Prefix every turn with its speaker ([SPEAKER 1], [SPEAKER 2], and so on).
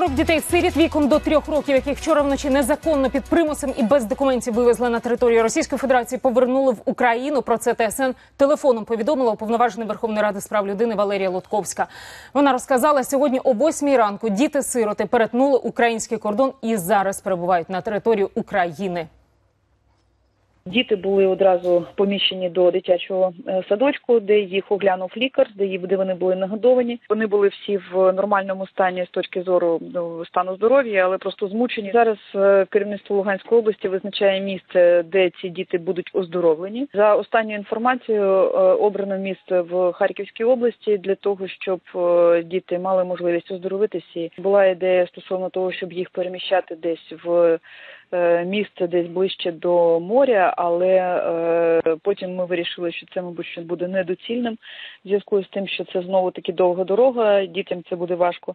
[SPEAKER 1] 40 дітей сиріт віком до трьох років, яких вчора вночі незаконно під примусом і без документів вивезли на територію Російської Федерації, повернули в Україну. Про це ТСН телефоном повідомила уповноважена Верховної Ради з прав людини Валерія Лутковська. Вона розказала сьогодні о 8 ранку. Діти-сироти перетнули український кордон і зараз перебувають на території України.
[SPEAKER 2] Діти були одразу поміщені до дитячого е, садочку, де їх оглянув лікар, де вони були нагодовані. Вони були всі в нормальному стані з точки зору ну, стану здоров'я, але просто змучені. Зараз е, керівництво Луганської області визначає місце, де ці діти будуть оздоровлені. За останньою інформацією е, обрано місце в Харківській області для того, щоб діти мали можливість оздоровитися. Була ідея стосовно того, щоб їх переміщати десь в місце десь ближче до моря, але е, потім ми вирішили, що це, мабуть, що буде недоцільним в зв'язку з тим, що це знову таки довга дорога, дітям це буде важко.